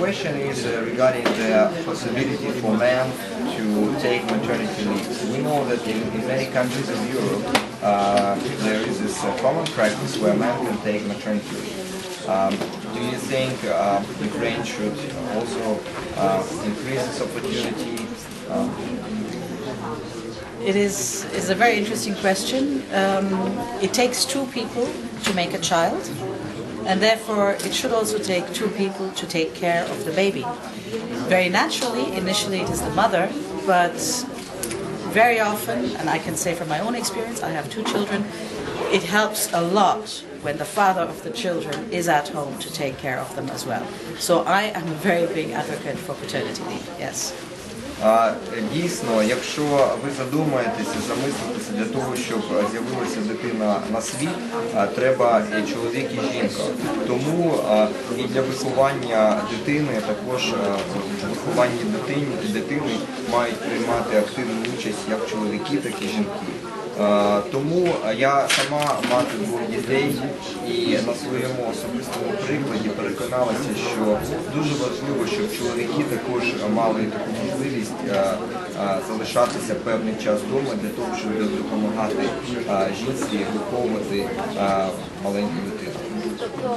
question is uh, regarding the possibility for men to take maternity leave. We know that in, in many countries of Europe, uh, there is this uh, common practice where men can take maternity leave. Um, do you think uh, Ukraine should also uh, increase this opportunity? Um, It is, is a very interesting question. Um, it takes two people to make a child, and therefore it should also take two people to take care of the baby. Very naturally, initially it is the mother, but very often, and I can say from my own experience, I have two children, it helps a lot when the father of the children is at home to take care of them as well. So I am a very big advocate for paternity leave, yes. Дійсно, якщо ви задумаєтеся, замислитеся для того, щоб е, з'явилася дитина на світ, е, треба і чоловік і жінка. Тому е, і для виховання дитини, також в вихованні дитини, дитини мають приймати активну участь як чоловіки, так і жінки. Тому я сама мати двох дітей і на своєму особистому прикладі переконалася, що дуже важливо, щоб чоловіки також мали таку можливість е, е, залишатися певний час вдома для того, щоб допомагати е, жінці виховувати е, маленьку дитину. Тобто